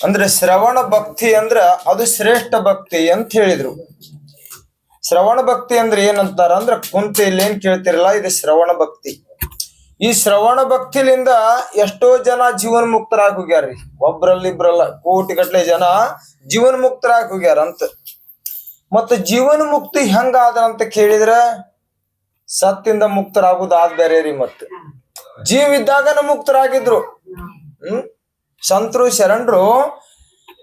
ಅಂದ್ರೆ ಶ್ರವಣ ಭಕ್ತಿ ಅಂದ್ರ ಅದು ಶ್ರೇಷ್ಠ ಭಕ್ತಿ ಅಂತ ಹೇಳಿದ್ರು. ಶ್ರವಣ ಭಕ್ತಿ ಅಂದ್ರೆ ಏನಂತಾರ ಅಂದ್ರ ಕುಂತ ಇಲ್ಲಿ ಏನ್ ಕೇಳ್ತಿರಲ್ಲ, ಇದು ಶ್ರವಣ ಭಕ್ತಿ. ಈ ಶ್ರವಣ ಭಕ್ತಿಲಿಂದ ಎಷ್ಟೋ ಜನ ಜೀವನ್ ಮುಕ್ತರಾಗಿ ಹೋಗ್ಯಾರ್ರಿ ಒಬ್ರಲ್ಲಿ ಇಬ್ರಲ್ಲ ಕೋಟಿಗಟ್ಲೆ ಜನ ಜೀವನ್ ಮುಕ್ತರಾಗಿ ಹೋಗ್ಯಾರ ಅಂತ ಮತ್ತ ಜೀವನ ಮುಕ್ತಿ ಹೆಂಗಾದ ಅಂತ ಕೇಳಿದ್ರ ಸತ್ತಿಂದ ಮುಕ್ತರಾಗೋದಾದ್ ಬೇರೆ ರೀ ಮತ್ತೆ. ಜೀವ ಇದ್ದಾಗನ ಮುಕ್ತರಾಗಿದ್ರು. ಹ್ಮ್? ಸಂತರು ಶರಣರು,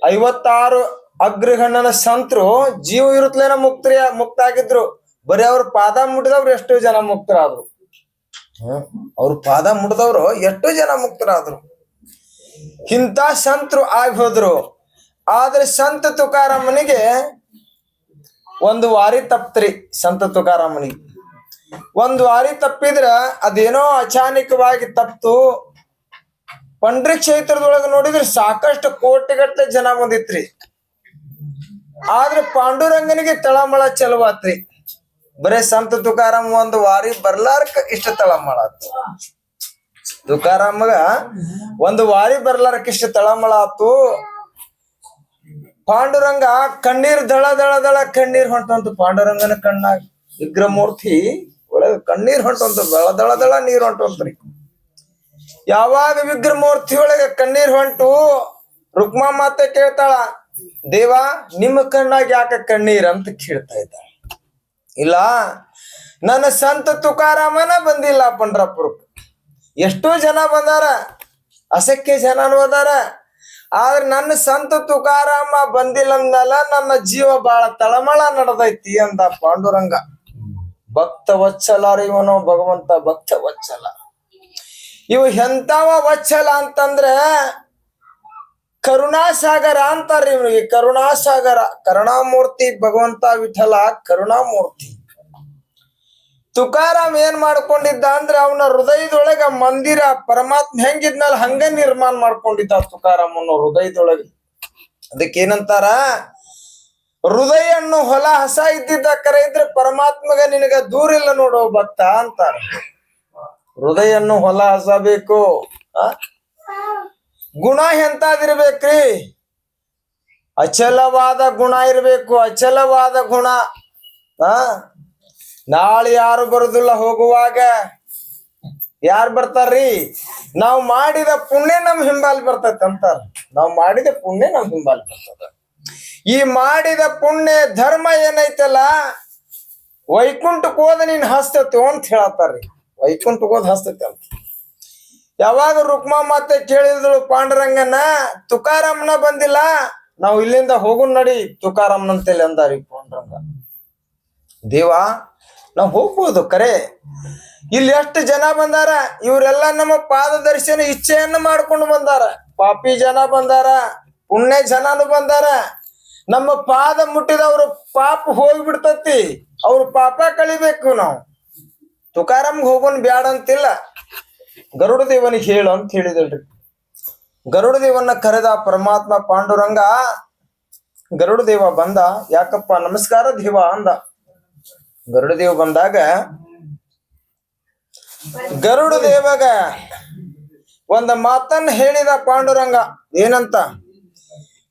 ಐವತ್ತಾರು ಅಗ್ರಗಣ್ಣನ ಸಂತರು ಜೀವ ಇರುತ್ತಲೇನ ಮುಕ್ತರಿ ಮುಕ್ತ ಆಗಿದ್ರು ಬರೀ ಅವ್ರ ಪಾದ ಮುಟ್ಟಿದವ್ರು ಎಷ್ಟೋ ಜನ ಮುಕ್ತರಾದ್ರು. ಅವ್ರ ಪಾದ ಮುಟ್ಟಿದವ್ರು ಎಷ್ಟೋ ಜನ ಮುಕ್ತರಾದ್ರು. ಇಂಥ ಸಂತರು ಆಗಿ ಹೋದ್ರು. ಆದ್ರೆ ಸಂತ ತುಕಾರಾಮನಿಗೆ ಒಂದು ವಾರಿ ತಪ್ತ್ರಿ ಸಂತ ತುಕಾರಾಮನಿಗೆ. ಒಂದು ವಾರಿ ತಪ್ಪಿದ್ರ ಅದೇನೋ ಅಚಾನಿಕವಾಗಿ ತಪ್ತು ಪಂಡ್ರಿ ಕ್ಷೇತ್ರದೊಳಗ ನೋಡಿದ್ರೆ ಸಾಕಷ್ಟು ಕೋಟಿಗಟ್ಟಲೆ ಜನ ಬಂದಿತ್ರಿ. ಆದ್ರೆ ಪಾಂಡುರಂಗನಿಗೆ ತಳಮಳ ಚಲುವಾತ್ರಿ ಬರೇ ಸಂತ ತುಕಾರಾಮ್ ಒಂದು ವಾರಿ ಬರ್ಲಾರ್ಕ ಇಷ್ಟ ತಳಮಳ ಆತು. ತುಕಾರಾಮಗ ಒಂದು ವಾರಿ ಬರ್ಲಾರ್ಕ ಇಷ್ಟ ತಳಮಳ ಆತು. ಪಾಂಡುರಂಗ ಕಣ್ಣೀರ್ ದಳ ದಳ ದಳ ಕಣ್ಣೀರ್ ಹೊಂಟಂತು ಪಾಂಡುರಂಗನ ಕಣ್ಣಾಗ. ವಿಗ್ರಹಮೂರ್ತಿ ಒಳಗ ಕಣ್ಣೀರ್ ಹೊಂಟಂತು, ದಳ ದಳ ದಳ ನೀರ್ ಹೊಂಟಂತ್ರಿ. ಯಾವಾಗ ವಿಗ್ರಹಮೂರ್ತಿ ಒಳಗೆ ಕಣ್ಣೀರ್ ಹೊಂಟು? ರುಕ್ಮಾ ಮಾತೆ ಕೇಳ್ತಾಳ, ದೇವ, ನಿಮ್ಮ ಕಣ್ಣಾಗ ಯಾಕ ಕಣ್ಣೀರ್ ಅಂತ ಕೇಳ್ತಾ ಇದ್ದಾಳ. ಇಲ್ಲ, ನನ್ನ ಸಂತ ತುಕಾರಾಮನ ಬಂದಿಲ್ಲ ಪಂಡ್ರಾಪುರಕ್ಕೆ ಎಷ್ಟೋ ಜನ ಬಂದಾರ ಅಸಕ್ಕೆ ಜನನು ಅದಾರ. ಆದ್ರೆ ನನ್ನ ಸಂತ ತುಕಾರಾಮ ಬಂದಿಲ್ಲ ಅಂದಲ್ಲ ನನ್ನ ಜೀವ ಬಾಳ ತಳಮಳ ನಡೆದೈತಿ ಅಂದ ಪಾಂಡುರಂಗ. ಭಕ್ತ ವಚ್ಚಲಾರ ಇವನು ಭಗವಂತ, ಭಕ್ತ ವತ್ಸಲ. ಇವ ಎಂತವ ವಚ್ಚಲ ಅಂತಂದ್ರೆ ಕರುಣಾಸಾಗರ ಅಂತಾರ್ರಿ ಇವ್ರಿಗೆ ಕರುಣಾಸಾಗರ, ಕರುಣಾಮೂರ್ತಿ ಭಗವಂತ ವಿಠಲ ಕರುಣಾಮೂರ್ತಿ. ತುಕಾರಾಮ್ ಏನ್ ಮಾಡ್ಕೊಂಡಿದ್ದ ಅಂದ್ರೆ ಅವನ ಹೃದಯದೊಳಗ ಮಂದಿರ, ಪರಮಾತ್ಮ ಹೆಂಗಿದ್ನಲ್ಲ ಹಂಗ ನಿರ್ಮಾಣ ಮಾಡ್ಕೊಂಡಿದ್ದ ತುಕಾರಾಮ್ ಅನ್ನೋ ಹೃದಯದೊಳಗೆ. ಅದಕ್ಕೇನಂತಾರ? ಅನ್ನೋ ಹೊಲ ಹಸ ಇದ್ದಿದ್ದ ಕರೆ ಇದ್ರೆ ಪರಮಾತ್ಮಗ ನಿನಗ ದೂರಿಲ್ಲ ನೋಡು ಭಕ್ತ ಅಂತಾರ. ಹೃದಯನ್ನು ಹೊಲ ಹಸಬೇಕು? ಗುಣ ಎಂತಾದಿರ್ಬೇಕ್ರಿ? ಅಚಲವಾದ ಗುಣ ಇರಬೇಕು, ಅಚಲವಾದ ಗುಣ. ಆ? ನಾಳೆ ಯಾರು ಬರುದಿಲ್ಲ ಹೋಗುವಾಗ? ಯಾರು ಬರ್ತಾರ್ರಿ? ನಾವು ಮಾಡಿದ ಪುಣ್ಯ ನಮ್ ಹಿಂಬಾಲ್ ಬರ್ತೈತೆ ಅಂತಾರ. ನಾವು ಮಾಡಿದ ಪುಣ್ಯ ನಮ್ ಹಿಂಬಾಲ್ ಬರ್ತದ. ಈ ಮಾಡಿದ ಪುಣ್ಯ ಧರ್ಮ ಏನೈತಲ್ಲ? ವೈಕುಂಠಕ್ಕೆ ಹೋದ ನೀನ್ ಹಸ್ತತ್ತು ಅಂತ ಹೇಳತ್ತಾರ್ರಿ. ಹೋದ್ ಹಸ್ತೈತೆ ಅಂತ. ಯಾವಾಗ ರುಕ್ಮಾ ಮಾತೆ ಕೇಳಿದಳು ಪಾಂಡುರಂಗನ ತುಕಾರಾಮನ ಬಂದಿಲ್ಲ, ನಾವು ಇಲ್ಲಿಂದ ಹೋಗು ನಡಿ ತುಕಾರಾಮನಂತೇಳಿ ಅಂದಾರಿ ಪಾಂಡುರಂಗ. ದೇವ, ನಾವು ಹೋಗ್ಬೋದು ಕರೆ. ಇಲ್ಲಿ ಎಷ್ಟು ಜನ ಬಂದಾರ, ಇವರೆಲ್ಲ ನಮ್ಮ ಪಾದ ದರ್ಶನ ಇಚ್ಛೆಯನ್ನು ಮಾಡ್ಕೊಂಡು ಬಂದಾರ. ಪಾಪಿ ಜನ ಬಂದಾರ, ಪುಣ್ಯ ಜನನು ಬಂದಾರ. ನಮ್ಮ ಪಾದ ಮುಟ್ಟಿದವ್ರು ಪಾಪ ಹೋಗ್ಬಿಡ್ತತಿ. ಅವ್ರ ಪಾಪ ಕಳಿಬೇಕು ನಾವು. ತುಕಾರಾಮ್ಗೆ ಹೋಗೋನ್ ಬ್ಯಾಡ ಅಂತಿಲ್ಲ. ಗರುಡ ದೇವನಿಗೆ ಹೇಳು ಅಂತ ಹೇಳಿದಳ್ರಿ ಗರುಡ ದೇವನ್ನ ಕರೆದ ಪರಮಾತ್ಮ ಪಾಂಡುರಂಗ ಗರುಡ ದೇವ ಬಂದ. ಯಾಕಪ್ಪ ನಮಸ್ಕಾರ ದೇವ ಅಂದ. ಗರುಡ ದೇವ ಬಂದಾಗ ಗರುಡ ದೇವಗ ಒಂದ ಮಾತನ್ನ ಹೇಳಿದ ಪಾಂಡುರಂಗ. ಏನಂತ?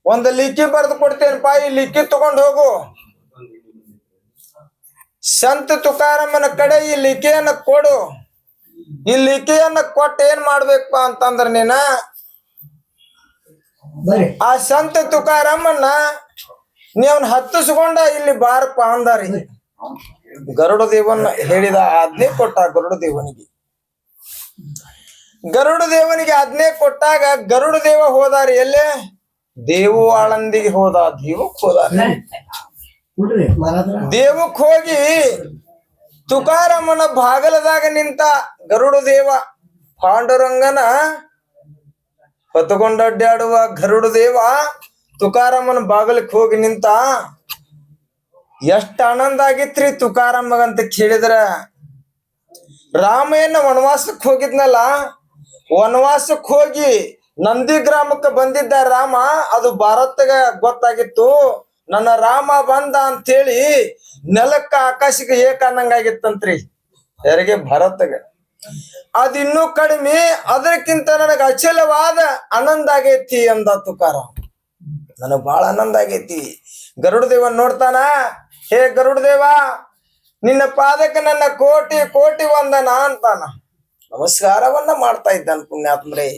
ಒಂದ್ ಲಿಕ್ಕಿ ಬರೆದು ಕೊಡ್ತೇನಪ್ಪ, ಈ ಲಿಕ್ಕಿ ತಗೊಂಡ್ ಹೋಗು. ಸಂತ ತುಕಾರಮ್ಮನ ಕಡೆ ಈ ಲಿಕೆಯನ್ನ ಕೊಡು. ಈ ಲಿಕೆಯನ್ನ ಕೊಟ್ಟು ಏನ್ ಮಾಡ್ಬೇಕಪ್ಪ ಅಂತಂದ್ರ ನೀನ? ಆ ಸಂತ ತುಕಾರಮ್ಮನ್ನ ನೀವನ್ ಹತ್ತಿಸ್ಕೊಂಡ ಇಲ್ಲಿ ಬಾರಪ್ಪ ಅಂದಾರಿ. ಗರುಡ ದೇವನ್ ಹೇಳಿದ ಆಜ್ಞೆ ಕೊಟ್ಟ ಗರುಡ ದೇವನಿಗೆ. ಗರುಡ ದೇವನಿಗೆ ಆಜ್ಞೆ ಕೊಟ್ಟಾಗ ಗರುಡ ದೇವ ಹೋದಾರಿ ಎಲ್ಲೇ? ದೇವು ಆಳಂದಿಗೆ ಹೋದ ದೇವಕ್ ಹೋದಾರಿ. ಕುಡ್ರಿ ಮರದ್ರ ದೇವಕ್ ಹೋಗಿ ತುಕಾರಮ್ಮನ ಬಾಗಲದಾಗ ನಿಂತ ಗರುಡ ದೇವ ಪಾಂಡುರಂಗನ ಹೊತ್ತುಕೊಂಡು ಅಡ್ಡಾಡುವ ಗರುಡ ದೇವ ತುಕಾರಮ್ಮನ ಬಾಗಲಕ್ಕೆ ಹೋಗಿ ನಿಂತ ಎಷ್ಟ ಆನಂದ ಆಗಿತ್ರಿ ತುಕಾರಮ್ಮಗಂತ ಕೇಳಿದ್ರ. ರಾಮಯ್ಯನ ವನವಾಸಕ್ಕೆ ವನವಾಸಕ್ ಹೋಗಿದ್ನಲ್ಲ ವನವಾಸಕ್ಕೆ ಹೋಗಿ ನಂದಿ ಗ್ರಾಮಕ್ಕೆ ಬಂದಿದ್ದ ರಾಮ ಅದು ಭಾರತಗ ಗೊತ್ತಾಗಿತ್ತು. ನನ್ನ ರಾಮ ಬಂದ ಅಂತೇಳಿ ನೆಲಕ್ಕ ಆಕಾಶಕ್ಕೆ ಏಕ ಅನ್ನಂಗಾಗಿತ್ತಂತ್ರಿ ಯಾರಿಗೆ? ಭರತಗ. ಅದಿನ್ನೂ ಕಡಿಮೆ ಅದಕ್ಕಿಂತ ನನಗ ಅಚಲವಾದ ಆನಂದ ಆಗೈತಿ ಅಂದ ತುಕಾರ. ನನಗ್ ಬಹಳ ಆನಂದ ಆಗೈತಿ. ಗರುಡ ದೇವ ನೋಡ್ತಾನ? ಹೇ ಗರುಡ ದೇವ ನಿನ್ನ ಪಾದಕ್ಕೆ ನನ್ನ ಕೋಟಿ ಕೋಟಿ ವಂದನ ಅಂತಾನ. ನಮಸ್ಕಾರವನ್ನ ಮಾಡ್ತಾ ಇದ್ದಾನ ಪುಣ್ಯಾತ್ಮರೇ.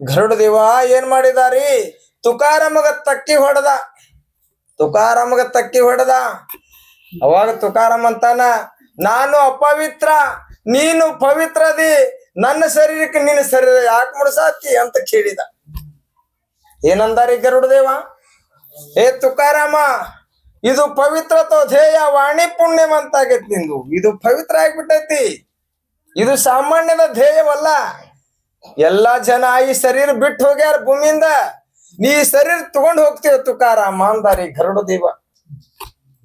ಗರುಡ ದೇವ ಏನ್ ಮಾಡಿದಾರಿ? ತುಕಾರಾಮಗ ತಕ್ಕಿ ಹೊಡೆದ. ತುಕಾರಾಮಗ ತಕ್ಕಿ ಹೊಡೆದ. ಅವಾಗ ತುಕಾರಾಮ್ ಅಂತಾನ, ನಾನು ಅಪವಿತ್ರ, ನೀನು ಪವಿತ್ರದಿ, ನನ್ನ ಶರೀರಕ್ಕೆ ನಿನ್ನ ಶರೀರ ಯಾಕೆ ಮುಡಿಸಾತಿ? ಅಂತ ಕೇಳಿದ. ಏನಂದಾರಿ ಗರುಡದೇವ ಏ ತುಕಾರಾಮ, ಇದು ಪವಿತ್ರತೋ ಧ್ಯೇಯ, ವಾಣಿ ಪುಣ್ಯವಂತಾಗೈತಿ ನಿಂದು. ಇದು ಪವಿತ್ರ ಆಗ್ಬಿಟ್ಟೈತಿ. ಇದು ಸಾಮಾನ್ಯದ ಧ್ಯೇಯವಲ್ಲ. ಎಲ್ಲಾ ಜನ ಈ ಶರೀರ ಬಿಟ್ಟು ಹೋಗ್ಯಾರ ಭೂಮಿಯಿಂದ. ನೀ ಶರೀರ ತಗೊಂಡ್ ಮಾಂದಾರಿ ಗರುಡ ದೇವ.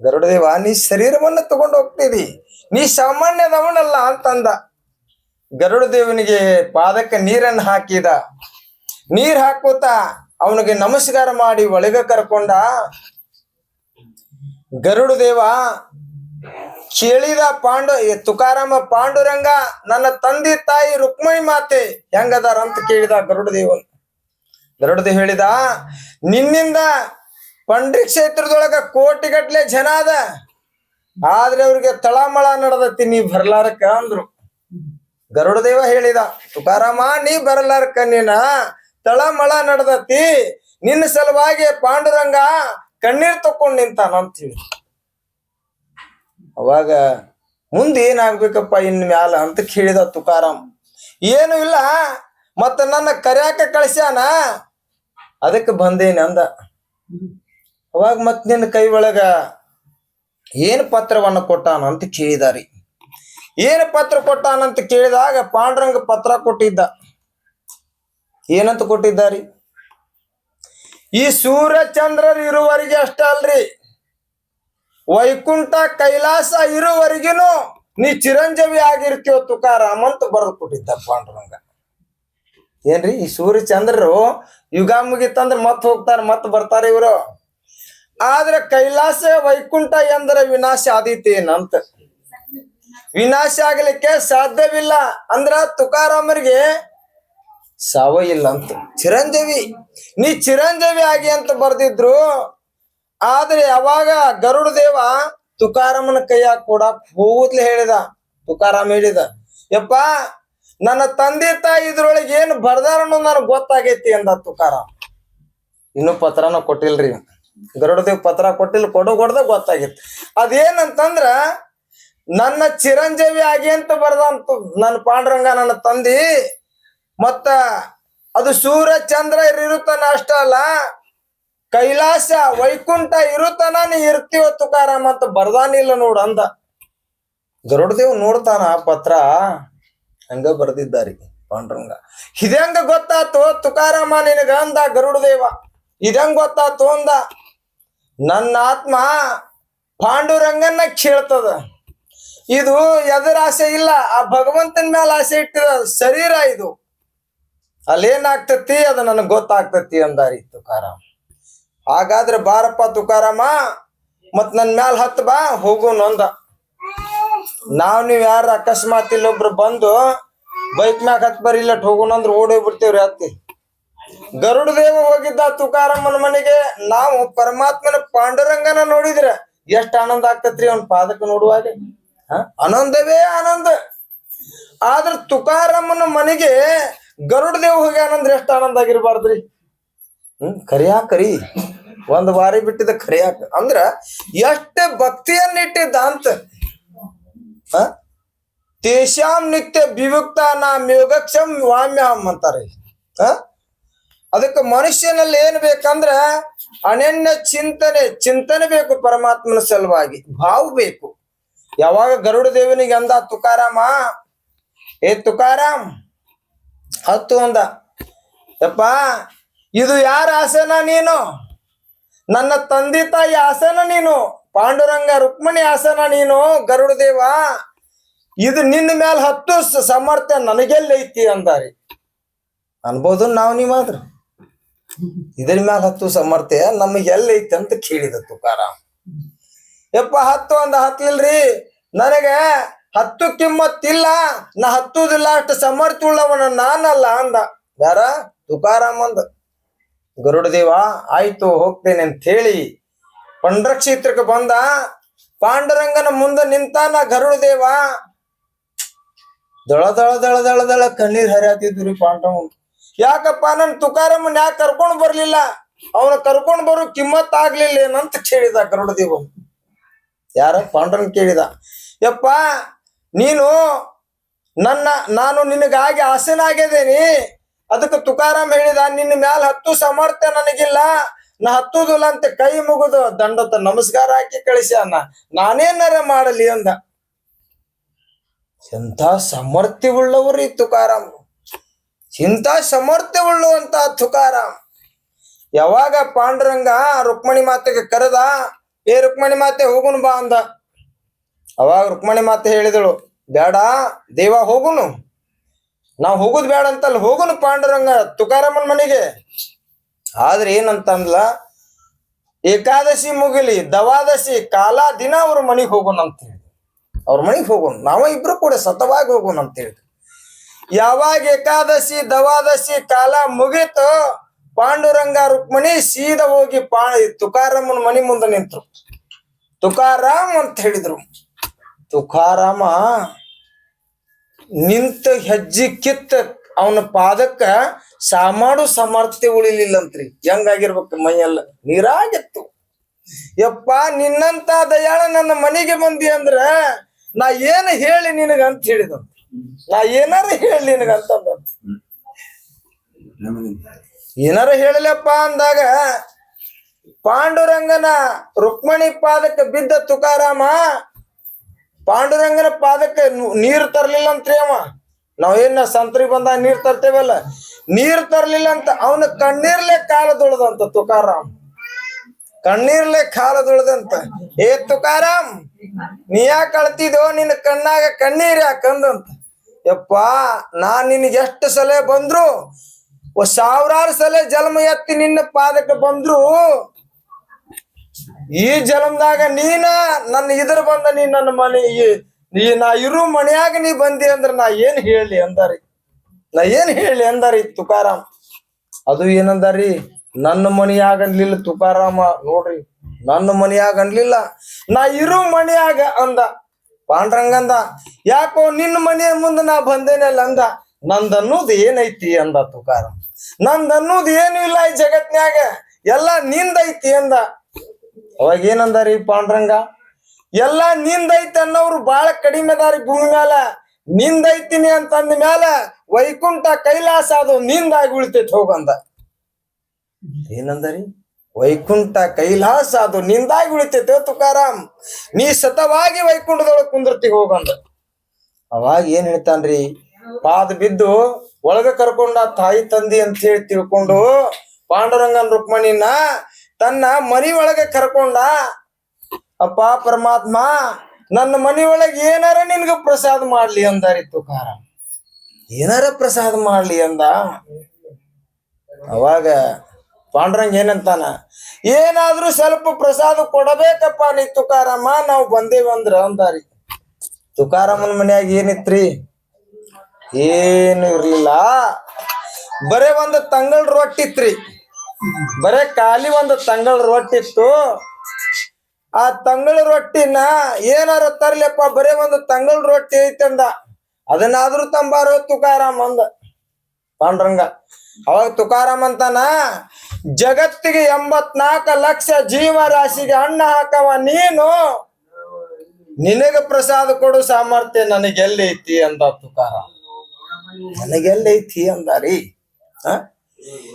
ಗರುಡದೇವ ಗರುಡದೇವ ನೀ ಶರೀರವನ್ನ ತಗೊಂಡ್ ಹೋಗ್ತೀರಿ. ನೀ ಸಾಮಾನ್ಯದವನಲ್ಲ ಅಂತಂದ. ಗರುಡದೇವನಿಗೆ ಪಾದಕ್ಕೆ ನೀರನ್ನು ಹಾಕಿದ. ನೀರ್ ಹಾಕೋತ ಅವನಿಗೆ ನಮಸ್ಕಾರ ಮಾಡಿ ಒಳಗೆ ಕರ್ಕೊಂಡ. ಗರುಡ ದೇವ, ಕೇಳಿದ ಪಾಂಡು ತುಕಾರಾಮ ಪಾಂಡುರಂಗ, ನನ್ನ ತಂದೆ ತಾಯಿ ರುಕ್ಮಣಿ ಮಾತೆ ಹೆಂಗದಾರ ಅಂತ ಕೇಳಿದ ಗರುಡ ದೇವನ್ ಗರುಡ ದೇವ್ ಹೇಳಿದ, ನಿನ್ನಿಂದ ಪಂಡ್ರಿ ಕ್ಷೇತ್ರದೊಳಗ ಕೋಟಿಗಟ್ಲೆ ಜನ ಅದ. ಆದ್ರೆ ಅವ್ರಿಗೆ ತಳಮಳ ನಡೆದತಿ, ನೀ ಬರ್ಲಾರಕ್ಕ ಅಂದ್ರು. ಗರುಡ ದೇವ ಹೇಳಿದ, ತುಕಾರಾಮ, ನೀ ಬರ್ಲಾರಕ್ಕ ನೀನ, ತಳಮಳ ನಡೆದತಿ, ನಿನ್ನ ಸಲುವಾಗಿ ಪಾಂಡುರಂಗ ಕಣ್ಣೀರ್ ತಕೊಂಡ್ ಹೇಳಿ ಅವಾಗ ಮುಂದೆ ಏನಾಗ್ಬೇಕಪ್ಪ ಇನ್ ಮ್ಯಾಲ ಅಂತ ಕೇಳಿದ ತುಕಾರಾಮ್. ಏನು ಇಲ್ಲ, ಮತ್ತ ನನ್ನ ಕರ್ಯಾಕ ಕಳ್ಸ್ಯಾನ? ಅದಕ್ಕೆ ಬಂದೇನೆ ಅಂದ. ಅವಾಗ ಮತ್ ನಿನ್ನ ಕೈ ಒಳಗ ಏನು ಪತ್ರವನ್ನು ಕೊಟ್ಟಾನ ಅಂತ ಕೇಳಿದಾರಿ. ಏನು ಪತ್ರ ಕೊಟ್ಟಾನಂತ ಕೇಳಿದಾಗ ಪಾಂಡುರಂಗ ಪತ್ರ ಕೊಟ್ಟಿದ್ದ. ಏನಂತ ಕೊಟ್ಟಿದ್ದಾರಿ? ಈ ಸೂರ್ಯ ಚಂದ್ರರು ಅಷ್ಟ ಅಲ್ರಿ. ವೈಕುಂಠ ಕೈಲಾಸ ಇರುವವರೆಗಿನೂ ನೀ ಚಿರಂಜೀವಿ ಆಗಿರ್ತೀವ ತುಕಾರಾಮ್ ಅಂತ ಬರೆದು ಕೊಟ್ಟಿದ್ದ ಪಾಂಡುರಂಗ. ಏನ್ರಿ? ಈ ಸೂರ್ಯ ಚಂದ್ರರು ಯುಗ ಮುಗಿತಂದ್ರ ಮತ್ ಹೋಗ್ತಾರ, ಮತ್ ಬರ್ತಾರ ಇವರು. ಆದ್ರೆ ಕೈಲಾಸ ವೈಕುಂಠ ಎಂದ್ರ ವಿನಾಶ ಆದೀತೇನಂತ ವಿನಾಶ ಆಗ್ಲಿಕ್ಕೆ ಸಾಧ್ಯವಿಲ್ಲ ಅಂದ್ರ ತುಕಾರಾಮರಿಗೆ ಸಾವ ಇಲ್ಲ ಅಂತ ಚಿರಂಜೀವಿ, ನೀ ಚಿರಂಜೀವಿ ಆಗಿ ಅಂತ ಬರ್ದಿದ್ರು, ಆದ್ರೆ ಯಾವಾಗ ಗರುಡ ದೇವ ತುಕಾರಾಮನ ಕೈಯಾಗ ಕೂಡ ಹೋಗುತ್ಲೆ ಹೇಳಿದ, ತುಕಾರಾಮ್ ಹೇಳಿದ, ಯಪ್ಪ ನನ್ನ ತಂದೆ ತಾಯಿ ಇದ್ರೊಳಗೆ ಏನು ಬರ್ದಾರ ಅನ್ನೋದು ನನಗೆ ಗೊತ್ತಾಗೈತಿ ಅಂದ ತುಕಾರ. ಇನ್ನು ಪತ್ರನ ಕೊಟ್ಟಿಲ್ರಿ. ಗರುಡದೇವ್ ಪತ್ರ ಕೊಟ್ಟಿಲ್ಲ, ಕೊಡೋ ಕೊಡ್ದ ಗೊತ್ತಾಗಿತ್ತು ಅದೇನಂತಂದ್ರ, ನನ್ನ ಚಿರಂಜೀವಿ ಆಗಿ ಅಂತ ಬರ್ದಂತ ನನ್ನ ಪಾಂಡುರಂಗ ನನ್ನ ತಂದಿ, ಮತ್ತ ಅದು ಸೂರ್ಯ ಚಂದ್ರ ಇರುತ್ತಾನ ಅಷ್ಟ ಅಲ್ಲ, ಕೈಲಾಸ ವೈಕುಂಠ ಇರುತ್ತಾನ ನೀ ಇರ್ತೀವ ತುಕಾರಾಮ್ ಅಂತ ಬರ್ದಾನಿಲ್ಲ ನೋಡು ಅಂದ. ಗರುಡದೇವ್ ನೋಡ್ತಾನ ಪತ್ರ. ಹಂಗ ಬರ್ದಿದ್ದಾರಿ ಪಾಂಡುರಂಗ. ಇದಂಗ ಗೊತ್ತಾತು ತುಕಾರಾಮ ನಿನಗ ಅಂದ ಗರುಡದೇವ ಇದಂಗ ಗೊತ್ತಾತು ಅಂದ ನನ್ನ ಆತ್ಮ ಪಾಂಡುರಂಗನ್ನ ಕೇಳ್ತದ. ಇದು ಎದರ ಆಸೆ ಇಲ್ಲ, ಆ ಭಗವಂತನ ಮೇಲೆ ಆಸೆ ಇಟ್ಟಿದ ಶರೀರ ಇದು. ಅಲ್ಲೇನಾಗ್ತತಿ ಅದು ನನಗೆ ಗೊತ್ತಾಗ್ತತಿ ಅಂದಾರಿ ತುಕಾರಾಮ್. ಹಾಗಾದ್ರೆ ಬಾರಪ್ಪ ತುಕಾರಾಮ, ಮತ್ ನನ್ ಮ್ಯಾಲ ಹತ್ ಬಾ, ಹೋಗು ಅಂದ ನಾವ್ ನೀವ್ ಯಾರ ಅಕಸ್ಮಾತ್ ಇಲ್ಲೊಬ್ರು ಬಂದು ಬೈಕ್ ಮ್ಯಾಗ ಹತ್ ಬರಿ ಹೋಗೋಣ ಅಂದ್ರೆ ಓಡೋಗಿ ಬಿಡ್ತೇವ್ರಿ ಹತ್ತಿ. ಗರುಡ ದೇವ ಹೋಗಿದ್ದ ತುಕಾರಮ್ಮನ ಮನೆಗೆ, ನಾವು ಪರಮಾತ್ಮನ ಪಾಂಡುರಂಗನ ನೋಡಿದ್ರೆ ಎಷ್ಟ್ ಆನಂದ ಆಗ್ತತ್ರಿ ಅವ್ನ ಪಾದಕ ನೋಡುವಾಗ? ಆನಂದವೇ ಆನಂದ. ಆದ್ರ ತುಕಾರಮ್ಮನ ಮನೆಗೆ ಗರುಡ ದೇವ ಆನಂದ್ ಎಷ್ಟ್ ಆನಂದ ಆಗಿರ್ಬಾರ್ದ್ರಿ? ಹ್ಮ್, ಕರಿಯಾಕ ಕರಿ. ಒಂದ್ ವಾರಿ ಬಿಟ್ಟಿದ ಕರಿಯಾಕ. ಅಂದ್ರ ಎಷ್ಟ ಭಕ್ತಿಯನ್ನಿಟ್ಟಿದ್ದ ಅಂತ? ತೇಷಾಂ ನಿತ್ಯ ವಿಭುಕ್ತ ನಾಮ ಯೋಗಕ್ಷಮ್ ವಾಮ್ಯಾಮ್ ಅಂತಾರೆ ಅದಕ್ಕೆ ಮನುಷ್ಯನಲ್ಲಿ ಏನ್ ಬೇಕಂದ್ರ ಅನನ್ಯ ಚಿಂತನೆ ಚಿಂತನೆ ಬೇಕು ಪರಮಾತ್ಮನ ಸಲುವಾಗಿ, ಭಾವ ಬೇಕು. ಯಾವಾಗ ಗರುಡ ದೇವನಿಗೆ ಅಂದ, ತುಕಾರಾಮ, ಏ ತುಕಾರಾಮ್, ಹತ್ತು ಅಂದ, ಯಪ್ಪ, ಇದು ಯಾರ ಆಸನ ನೀನು? ನನ್ನ ತಂದೆ ತಾಯಿ ಆಸನ ನೀನು? ಪಾಂಡುರಂಗ ರುಕ್ಮಣಿ ಆಸನ ನೀನು, ಗರುಡ ದೇವ. ಇದು ನಿನ್ನ ಮೇಲೆ ಹತ್ತು ಸಮರ್ಥ್ಯ ನನಗೆ ನನಗೆಲ್ಲ ಐತಿ ಅಂದಾರಿ. ಅನ್ಬೋದು ನಾವು ನೀವಾದ್ರ ಇದ್ರ ಮ್ಯಾಲ ಹತ್ತು ಸಮರ್ಥ್ಯ ನಮಗೆ ಎಲ್ಲ ಐತಿ ಅಂತ ಕೇಳಿದ ತುಕಾರಾಮ್. ಯಪ್ಪ, ಹತ್ತು ಅಂದ ಹತ್ತಿಲ್ರಿ ನನಗೆ ಹತ್ತು ಕಿಮ್ಮತ್ತಿಲ್ಲ ನಾ ಹತ್ತುದಿಲ್ಲ ಅಷ್ಟು ಸಮರ್ಥ ಉಳ್ಳವನ ನಾನಲ್ಲ ಅಂದ. ಯಾರ ತುಕಾರಾಮ್ ಅಂದ. ಗರುಡದೇವ ಆಯ್ತು, ಹೋಗ್ತೇನೆ ಅಂತ ಹೇಳಿ ಪಂಡ್ರಕ್ಷೇತ್ರಕ್ಕೆ ಬಂದ ಪಾಂಡುರಂಗನ ಮುಂದೆ ನಿಂತಾನ ಗರುಡದೇವ ದಳ ದಳ ದಳ ದಳ ದಳ ಕಣ್ಣೀರ್ ಹರಿಯಾತಿದ್ರಿ ಪಾಂಡವ ಯಾಕಪ್ಪ ನನ್ ತುಕಾರಮ್ಮನ್ ಯಾಕೆ ಕರ್ಕೊಂಡ್ ಬರ್ಲಿಲ್ಲ? ಅವನ ಕರ್ಕೊಂಡ್ ಬರೋ ಕಿಮ್ಮತ್ ಆಗ್ಲಿಲ್ಲ ಏನಂತ ಕೇಳಿದ ಗರುಡದೇವ ಯಾರ? ಪಾಂಡ್ರನ್ ಕೇಳಿದ. ಯಪ್ಪ, ನೀನು ನನ್ನ, ನಾನು ನಿನಗಾಗಿ ಆಸನಾಗಿದ್ದೇನೆ ಅದಕ್ಕೆ ತುಕಾರಾಮ್ ಹೇಳಿದ, ನಿನ್ನ ಮ್ಯಾಲ ಹತ್ತು ಸಾಮರ್ಥ್ಯ ನನಗಿಲ್ಲ. ನಾ ಹತ್ತುದಿಲ್ಲ ಅಂತ ಕೈ ಮುಗಿದು ದಂಡತ ನಮಸ್ಕಾರ ಹಾಕಿ ಕಳಿಸ್ಯಾನ ನಾನೇನಾರ ಮಾಡಲಿ ಅಂದ. ಎಂಥ ಸಮರ್ಥ್ಯವುಳ್ಳವರು ಈ ತುಕಾರಾಮ್. ಇಂಥ ಸಮರ್ಥ್ಯವುಳ್ಳುವಂತ ತುಕಾರಾಮ್. ಯಾವಾಗ ಪಾಂಡುರಂಗ ರುಕ್ಮಣಿ ಮಾತೆಗೆ ಕರೆದ, ಏ ರುಕ್ಮಣಿ ಮಾತೆ ಹೋಗುನು ಬಾ ಅಂದ. ಅವಾಗ ರುಕ್ಮಣಿ ಮಾತೆ ಹೇಳಿದಳು ಬೇಡ ದೇವ ಹೋಗುನು. ನಾವು ಹೋಗುದ್ ಬೇಡ ಅಂತಲ್ಲಿ, ಹೋಗುನು ಪಾಂಡುರಂಗ ತುಕಾರಾಮನ್ ಮನೆಗೆ. ಆದ್ರೆ ಏನಂತ ಅಂದ್ಲ ಏಕಾದಶಿ ಮುಗಿಲಿ, ದವಾದಶಿ ಕಾಲ ದಿನ ಅವ್ರ ಮನೆಗೆ ಹೋಗೋಣ ಅಂತ ಹೇಳಿ ಅವ್ರ ಮನೆಗೆ ಹೋಗೋಣ, ನಾವ ಇಬ್ರು ಕೂಡ ಸತವಾಗಿ ಹೋಗೋಣ ಅಂತ ಹೇಳಿದ್ರು. ಯಾವಾಗ ಏಕಾದಶಿ, ದವಾದಶಿ ಕಾಲ ಮುಗೀತು, ಪಾಂಡುರಂಗ ರುಕ್ಮಣಿ ಸೀದಾ ಹೋಗಿ ಪಾ, ತುಕಾರಾಮನ ಮನೆ ಮುಂದೆ ನಿಂತರು. ತುಕಾರಾಮ್ ಅಂತ ಹೇಳಿದ್ರು. ತುಕಾರಾಮ ನಿಂತ ಹೆಜ್ಜೆ ಕಿತ್ತ ಅವನ ಪಾದಕ್ಕ ಸಾಮಾಡು ಸಮರ್ಥತೆ ಉಳಿಲಿಲ್ಲಂತ್ರಿ. ಹೆಂಗಾಗಿರ್ಬೇಕು ಮೈಯೆಲ್ಲ? ನೀರಾಗಿತ್ತು. ಯಪ್ಪ, ನಿನ್ನಂತ ದಯಾಳ ನನ್ನ ಮನೆಗೆ ಬಂದಿ ಅಂದ್ರ ನಾ ಏನ್ ಹೇಳಿ ನಿನಗಂತ ಹೇಳಿದಂತ? ನಾ ಏನಾರ ಹೇಳಿ ನಿನಗ ಅಂತಂದ ಏನಾರ ಹೇಳಲಪ್ಪ ಅಂದಾಗ ಪಾಂಡುರಂಗನ ರುಕ್ಮಣಿ ಪಾದಕ್ಕೆ ಬಿದ್ದ ತುಕಾರಾಮ ಪಾಂಡುರಂಗನ ಪಾದಕ್ಕೆ ನೀರು ತರ್ಲಿಲ್ಲ ಅಂತ್ರಿ ನಾವೇನ ಸಂತ್ರಿ ಬಂದಾಗ ನೀರ್ ತರ್ತೇವಲ್ಲ? ನೀರ್ ತರ್ಲಿಲ್ಲ ಅಂತ ಅವನ ಕಣ್ಣೀರ್ಲೆ ಕಾಲ ತೊಳ್ದಂತ ತುಕಾರಾಮ್. ಕಣ್ಣೀರ್ಲೆ ಕಾಲ ತೊಳ್ದಂತ. ಏ ತುಕಾರಾಮ್, ನೀ ಯಾಕೆ ಅಳ್ತಿದೋ ನಿನ್ನ ಕಣ್ಣಾಗ ಕಣ್ಣೀರ್ ಯಾಕಂದಂತ ಯಪ್ಪ ನಾ ನಿನ್ಗೆ ಎಷ್ಟು ಸಲ ಬಂದ್ರು ಸಾವಿರಾರು ಸಲ ಜನ್ಮ ಎತ್ತಿ ನಿನ್ನ ಪಾದಕ್ಕೆ ಬಂದ್ರು. ಈ ಜನ್ಮದಾಗ ನೀನ, ನನ್ನ ಇದ್ರ ಬಂದ ನೀ ನನ್ನ ಮನೆ ನೀ ನಾ ಇರು ಮನ್ಯಾಗ ನೀ ಬಂದಿ ಅಂದ್ರ ನಾ ಏನ್ ಹೇಳಿ ಅಂದಾರಿ? ನಾ ಏನ್ ಹೇಳಿ ಅಂದಾರಿ ತುಕಾರಾಮ್? ಅದು ಏನಂದಾರಿ? ನನ್ನ ಮನೆಯಾಗ ಅನ್ಲಿಲ್ಲ ತುಕಾರಾಮ, ನೋಡ್ರಿ. ನನ್ನ ಮನೆಯಾಗ ಅನ್ಲಿಲ್ಲ. ನಾ ಇರು ಮನೆಯಾಗ ಅಂದ. ಪಾಂಡ್ರಂಗಂದ ಯಾಕೋ ನಿನ್ನ ಮನೆಯ ಮುಂದೆ ನಾ ಬಂದೇನಲ್ಲ ಅಂದ. ನಂದ್ ಅನ್ನೋದು ಏನೈತಿ ಅಂದ ತುಕಾರಾಮ್. ನಂದ್ ಅನ್ನೋದು ಏನು ಇಲ್ಲ ಈ ಜಗತ್ನ್ಯಾಗ. ಎಲ್ಲ ನಿಂದೈತಿ ಅಂದ. ಅವಾಗ ಏನಂದಾರಿ ಪಾಂಡ್ರಂಗ? ಎಲ್ಲಾ ನಿಂದೈತಿ ಅನ್ನೋರು ಬಾಳ ಕಡಿಮೆ ದಾರಿ ಭೂಮಿ ಮ್ಯಾಲ. ನಿಂದೈತಿನಿ ಅಂತಂದ ಮ್ಯಾಲ ವೈಕುಂಠ ಕೈಲಾಸ ಅದು ನಿಂದಾಗಿ ಉಳಿತೈತಿ ಹೋಗಂದ. ಏನಂದರಿ? ವೈಕುಂಠ ಕೈಲಾಸ ಅದು ನಿಂದಾಗಿ ಉಳಿತೈತೆ ತುಕಾರಾಮ್. ನೀ ಸತವಾಗಿ ವೈಕುಂಠದೊಳಗೆ ಕುಂದಿರ್ತಿ ಹೋಗಂದ. ಅವಾಗ ಏನ್ ಹೇಳ್ತಾನ್ರಿ? ಪಾದ ಬಿದ್ದು ಒಳಗ ಕರ್ಕೊಂಡ ತಾಯಿ ತಂದಿ ಅಂತ ಹೇಳಿ ತಿಳ್ಕೊಂಡು ಪಾಂಡುರಂಗನ್ ರುಕ್ಮಣಿನ ತನ್ನ ಮನಿ ಒಳಗೆ ಕರ್ಕೊಂಡ ಅಪ್ಪ ಪರಮಾತ್ಮ, ನನ್ನ ಮನೆಯೊಳಗೆ ಏನಾರ ನಿನ್ಗ ಪ್ರಸಾದ ಮಾಡ್ಲಿ ಅಂದಾರಿ ತುಕಾರ ಏನಾರ ಪ್ರಸಾದ ಮಾಡ್ಲಿ ಅಂದ? ಅವಾಗ ಪಾಂಡ್ರಂಗ ಏನಂತಾನ, ಏನಾದ್ರೂ ಸ್ವಲ್ಪ ಪ್ರಸಾದ ಕೊಡಬೇಕಪ್ಪ ನೀ ತುಕಾರಮ್ಮ ನಾವು ಬಂದೇವಂದ್ರ ಅಂದಾರಿ ತುಕಾರಮ್ಮನ ಮನ್ಯಾಗ ಏನಿತ್ರಿ? ಏನು ಇರ್ಲಿಲ್ಲ. ಬರೇ ಒಂದು ತಂಗಳ ರೊಟ್ಟಿ ಇತ್ರಿ ಬರೇ ಖಾಲಿ ಒಂದು ತಂಗಳ ರೊಟ್ಟಿ ಇತ್ತು ಆ ತಂಗಳ ರೊಟ್ಟಿನ ಏನಾರ ತರ್ಲಿಪ್ಪ ಬರೇ ಒಂದು ತಂಗಳ ರೊಟ್ಟಿ ಐತಂದ ಅದನ್ನಾದ್ರೂ ತಂಬಾರು ತುಕಾರಾಮ್ ಅಂದ. ಪಾಂಡ್ರಂಗ, ಅವಾಗ ತುಕಾರಾಮ್ ಅಂತಾನ, ಜಗತ್ತಿಗೆ ಎಂಬತ್ನಾಲ್ಕು ಲಕ್ಷ ಜೀವ ರಾಶಿಗೆ ಅಣ್ಣ ಹಾಕವ ನೀನು, ನಿನಗ ಪ್ರಸಾದ ಕೊಡು ಸಾಮರ್ಥ್ಯ ನನಗೆಲ್ಲೈತಿ ಅಂದ ತುಕಾರಾಮ್. ನನಗೆಲ್ಲೈತಿ ಅಂದಾರಿ?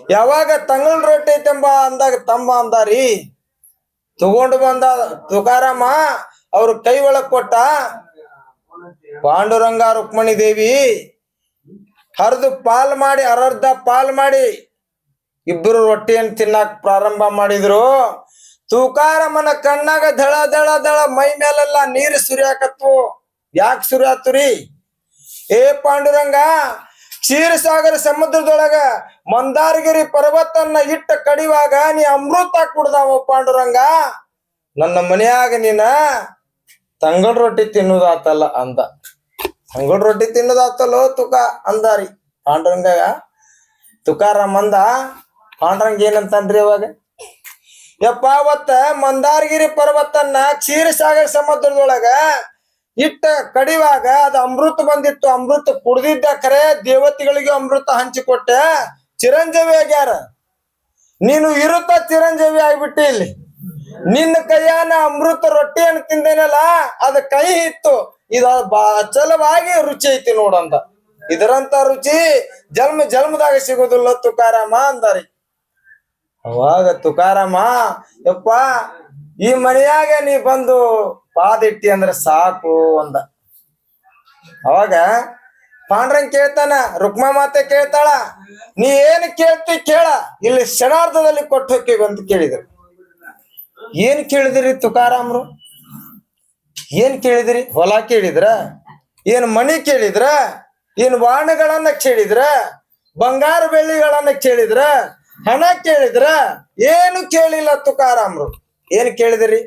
ಯಾವಾಗ ತಂಗಳ ರೊಟ್ಟಿ ಐತೆಂಬ ಅಂದಾಗ ತಂಬ ಅಂದಾರಿ. ತಗೊಂಡು ಬಂದ ತುಕಾರಾಮ ಅವ್ರ ಕೈ ಒಳಗ್ ಕೊಟ್ಟ ಪಾಂಡುರಂಗ ರುಕ್ಮಣಿ ದೇವಿ ಹರಿದು ಪಾಲ್ ಮಾಡಿ, ಅರ್ಧ ಪಾಲ್ ಮಾಡಿ ಇಬ್ಬರು ರೊಟ್ಟಿಯನ್ನು ತಿನ್ನಕ್ ಪ್ರಾರಂಭ ಮಾಡಿದ್ರು. ತುಕಾರಮ್ಮನ ಕಣ್ಣಾಗ ದಳ ದಳ ದಳ ಮೈ ಮೇಲೆಲ್ಲ ನೀರು ಸುರಿಯಾಕತ್ವು ಯಾಕೆ ಸುರಿಯಾತುರಿ ಏ ಪಾಂಡುರಂಗ ಕ್ಷೀರಸಾಗರ ಸಮುದ್ರದೊಳಗ ಮಂದಾರಗಿರಿ ಪರ್ವತನ್ನ ಇಟ್ಟ ಕಡಿವಾಗ ನೀ ಅಮೃತ ಕುಡ್ದಾವ ಪಾಂಡುರಂಗ. ನನ್ನ ಮನೆಯಾಗ ನೀನ ತಂಗಡ ರೊಟ್ಟಿ ತಿನ್ನುದಾತಲ್ಲ ಅಂದ. ತಂಗಡ ರೊಟ್ಟಿ ತಿನ್ನುದಾತಲ್ಲೋ ತುಕ ಅಂದಾರಿ ಪಾಂಡುರಂಗ. ತುಕಾರಾಮ್ ಅಂದ, ಪಾಂಡುರಂಗ ಏನಂತನ್ರಿ ಅವಾಗ? ಯಪ್ಪ ಅವತ್ತ ಮಂದಾರಗಿರಿ ಪರ್ವತನ್ನ ಕ್ಷೀರಸಾಗರ ಸಮುದ್ರದೊಳಗ ಇಟ್ಟ ಕಡಿವಾಗ ಅದು ಅಮೃತ ಬಂದಿತ್ತು. ಅಮೃತ ಕುಡ್ದಿದ್ದ ಖರೆ ದೇವತೆಗಳಿಗೆ ಅಮೃತ ಹಂಚಿಕೊಟ್ಟೆ. ಚಿರಂಜೀವಿ ಆಗ್ಯಾರ. ನೀನು ಇರುತ್ತ ಚಿರಂಜೀವಿ ಆಗ್ಬಿಟ್ಟಿ ಇಲ್ಲಿ. ನಿನ್ನ ಕೈಯಾನ ಅಮೃತ ರೊಟ್ಟಿ ರೊಟ್ಟಿಯನ್ನು ತಿಂದೇನಲ್ಲ, ಅದ ಕೈ ಇತ್ತು. ಇದ ಅಚಲವಾಗಿ ರುಚಿ ಐತಿ ನೋಡಂದ ಇದರಂತ ರುಚಿ ಜನ್ಮ ಜನ್ಮದಾಗ ಸಿಗೋದಿಲ್ಲ ತುಕಾರಾಮ ಅಂದಾರಿ. ಅವಾಗ ತುಕಾರಾಮ, ಯಪ್ಪ, ಈ ಮನೆಯಾಗ ನೀ ಬಂದು ಪಾದಿಟ್ಟಿ ಅಂದ್ರೆ ಸಾಕು ಅಂದ. ಅವಾಗ ಪಾಂಡ್ರಂಗ್ ಕೇಳ್ತಾನ, ರುಕ್ಮ ಮಾತೆ ಕೇಳ್ತಾಳ, ನೀ ಏನ್ ಕೇಳ್ತಿ ಕೇಳ, ಇಲ್ಲಿ ಕ್ಷಣಾರ್ಧದಲ್ಲಿ ಕೊಟ್ಟು ಹೋಗಿ ಅಂತ ಕೇಳಿದ್ರು. ಏನ್ ಕೇಳಿದಿರಿ ತುಕಾರಾಮ್ರು? ಏನ್ ಕೇಳಿದಿರಿ? ಹೊಲ ಕೇಳಿದ್ರ, ಏನ್ ಮಣಿ ಕೇಳಿದ್ರ, ಏನ್ ವಾಹನಗಳನ್ನ ಕೇಳಿದ್ರ, ಬಂಗಾರ ಬೆಳ್ಳಿಗಳನ್ನ ಕೇಳಿದ್ರ, ಹಣ ಕೇಳಿದ್ರ, ಏನು ಕೇಳಿಲ್ಲ ತುಕಾರಾಮ್ರು. ಏನ್ ಕೇಳಿದಿರಿ?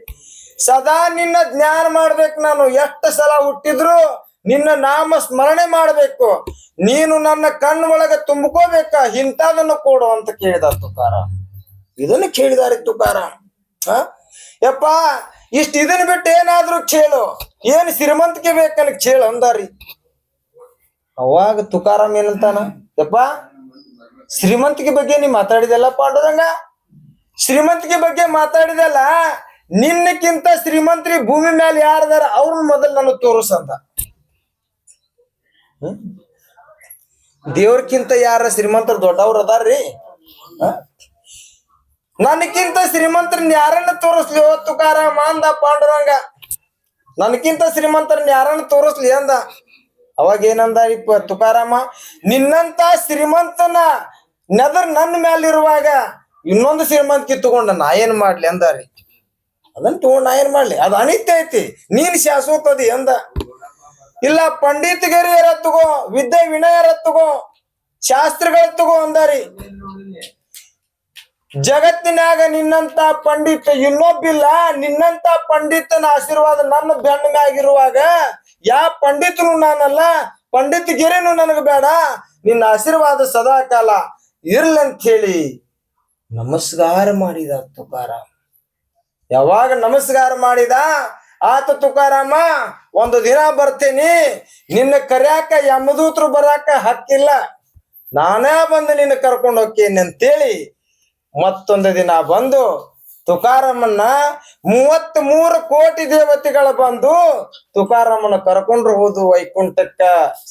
ಸದಾ ನಿನ್ನ ಜ್ಞಾನ ಮಾಡ್ಬೇಕು ನಾನು. ಎಷ್ಟು ಸಲ ಹುಟ್ಟಿದ್ರು ನಿನ್ನ ನಾಮ ಸ್ಮರಣೆ ಮಾಡಬೇಕು. ನೀನು ನನ್ನ ಕಣ್ಣು ಒಳಗೆ ತುಂಬ್ಕೋಬೇಕ. ಇಂಥದನ್ನು ಕೊಡು ಅಂತ ಕೇಳಿದ ತುಕಾರ. ಇದನ್ನು ಕೇಳಿದಾರೆ ತುಕಾರ? ಯಪ್ಪ, ಇಷ್ಟ ಇದನ್ನ ಬಿಟ್ಟು ಏನಾದ್ರೂ ಕೇಳು. ಏನ್ ಶ್ರೀಮಂತಿಕೆ ಬೇಕನ್ ಕೇಳು ಅಂದಾರಿ. ಅವಾಗ ತುಕಾರಾಮ್ ಏನಂತಾನ? ಯಪ್ಪ ಶ್ರೀಮಂತಿಕೆ ಬಗ್ಗೆ ನೀ ಮಾತಾಡಿದೆಲ್ಲ ಪಾಂಡುರಂಗ? ಶ್ರೀಮಂತಿಕೆ ಬಗ್ಗೆ ಮಾತಾಡಿದಲ್ಲ ನಿನ್ನಕ್ಕಿಂತ ಶ್ರೀಮಂತ್ರಿ ಭೂಮಿ ಮೇಲೆ ಯಾರದಾರ ಅವ್ರನ್ನ ಮೊದಲು ನನಗೆ ತೋರಿಸಂದ ದೇವ್ರಕ್ಕಿಂತ ಯಾರ ಶ್ರೀಮಂತರು ದೊಡ್ಡವ್ರು ಅದಾರ್ರಿ? ನನಕ್ಕಿಂತ ಶ್ರೀಮಂತರನ್ನ ಯಾರನ್ನ ತೋರಿಸ್ಲಿ ಓ ಮಾಂದ ಪಾಂಡುರಂಗ? ನನಕ್ಕಿಂತ ಶ್ರೀಮಂತರನ್ನ ಯಾರನ್ನ ತೋರಿಸ್ಲಿ ಅಂದ? ಅವಾಗ ಏನಂದ ಇಪ್ಪ ತುಕಾರಾಮ, ನಿನ್ನಂತ ಶ್ರೀಮಂತನ ನೆದರ್ ನನ್ನ ಮ್ಯಾಲಿರುವಾಗ ಇನ್ನೊಂದು ಶ್ರೀಮಂತ ಕಿತ್ತುಕೊಂಡ ನಾ ಏನ್ ಮಾಡ್ಲಿ ಅಂದಾರಿ ಅದನ್ನ ತಗೊಂಡ್ ನಾ ಏನ್ ಮಾಡ್ಲಿ? ಅದು ಅನಿತ್ಯ ಐತಿ. ನೀನ್ ಶಾಶ್ವತದಿ ಅಂದ. ಇಲ್ಲ, ಪಂಡಿತಗಿರಿಯರ ತಗೋ ವಿದ್ಯೆ ವಿನಯರ ತಗೋ ಶಾಸ್ತ್ರಗಳ ತಗೋ ಅಂದಾರಿ. ಜಗತ್ತಿನಾಗ ನಿನ್ನಂತ ಪಂಡಿತ ಇನ್ನೊಬ್ಬಿಲ್ಲ. ನಿನ್ನಂತ ಪಂಡಿತನ ಆಶೀರ್ವಾದ ನನ್ನ ಬೆನ್ನ ಮ್ಯಾಗಿರುವಾಗ ಯಾ ಪಂಡಿತನು ನಾನಲ್ಲ ಪಂಡಿತ ನನಗ ನನಗೆ ಬೇಡ. ನಿನ್ನ ಆಶೀರ್ವಾದ ಸದಾಕಾಲ ಇರ್ಲಂತ ಹೇಳಿ ನಮಸ್ಕಾರ ಮಾಡಿದ ತುಕಾರಾಮ್ ಯಾವಾಗ ನಮಸ್ಕಾರ ಮಾಡಿದ? ಆತ ತುಕಾರಾಮ, ಒಂದು ದಿನ ಬರ್ತೀನಿ. ನಿನ್ನ ಕರ್ಯಾಕ ಯಮದೂತರು ಬರಾಕ ಹಕ್ಕಿಲ್ಲ. ನಾನೇ ಬಂದು ನಿನ್ನ ಕರ್ಕೊಂಡು ಹೋಗ್ತೀನಿ ಅಂತೇಳಿ ಮತ್ತೊಂದು ದಿನ ಬಂದು ತುಕಾರಾಮನ್ನ ಮೂವತ್ತ್ ಮೂರು ಕೋಟಿ ದೇವತೆಗಳು ಬಂದು ತುಕಾರಾಮನ ಕರ್ಕೊಂಡ್ರು ಹೋದು ವೈಕುಂಠಕ್ಕ.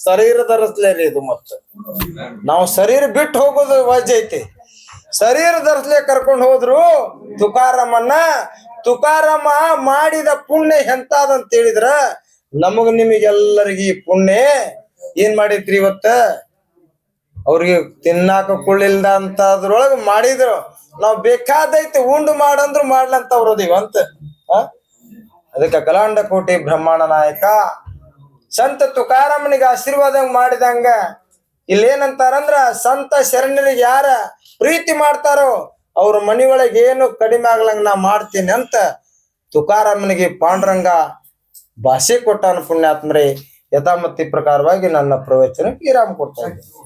ಶರೀರ ಧರಿಸ್ಲೇರಿ ಇದು ಮತ್ತ. ನಾವು ಶರೀರ ಬಿಟ್ಟು ಹೋಗೋದು ವಜ್ ಐತಿ. ಶರೀರ ಧರಿಸ್ಲೇ ಕರ್ಕೊಂಡು ಹೋದ್ರು ತುಕಾರಾಮನ್ನ ತುಕಾರಾಮ ಮಾಡಿದ ಪುಣ್ಯ ಎಂತಾದಂತ ಹೇಳಿದ್ರ ನಮಗ ನಿಮಗೆಲ್ಲರಿಗೆ ಪುಣ್ಯ. ಏನ್ ಮಾಡಿದ್ರಿ ಇವತ್ತ? ಅವ್ರಿಗೆ ತಿನ್ನಾಕ ಕುಳ್ಳಿಲ್ದ ಅಂತ ಅದ್ರೊಳಗ ಮಾಡಿದ್ರು. ನಾವ್ ಬೇಕಾದೈತಿ ಉಂಡು ಮಾಡಂದ್ರು ಮಾಡ್ಲಂತ ಅಂತ? ಅದಕ್ಕೆ ಕಲಾಂಡ ಕೋಟಿ ಬ್ರಹ್ಮಾಂಡ ನಾಯಕ, ಸಂತ ತುಕಾರಾಮನಿಗೆ ಆಶೀರ್ವಾದ ಮಾಡಿದಂಗ ಇಲ್ಲೇನಂತಾರಂದ್ರ ಸಂತ ಶರಣರಿಗೆ ಯಾರ ಪ್ರೀತಿ ಮಾಡ್ತಾರೋ ಅವ್ರ ಮನೆಯೊಳಗೆ ಏನು ಕಡಿಮೆ ಆಗ್ಲಂಗ ನಾ ಮಾಡ್ತೀನಿ ಅಂತ ತುಕಾರಾಮನಿಗೆ ಪಾಂಡುರಂಗ ಭಾಷೆ ಕೊಟ್ಟಾನ ಪುಣ್ಯಾತ್ಮರೇ ಯಥಾಮತಿ ಪ್ರಕಾರವಾಗಿ ನನ್ನ ಪ್ರವಚನಕ್ಕೆ ವಿರಾಮ ಕೊಡ್ತಾ ಇದ್ದೀನಿ.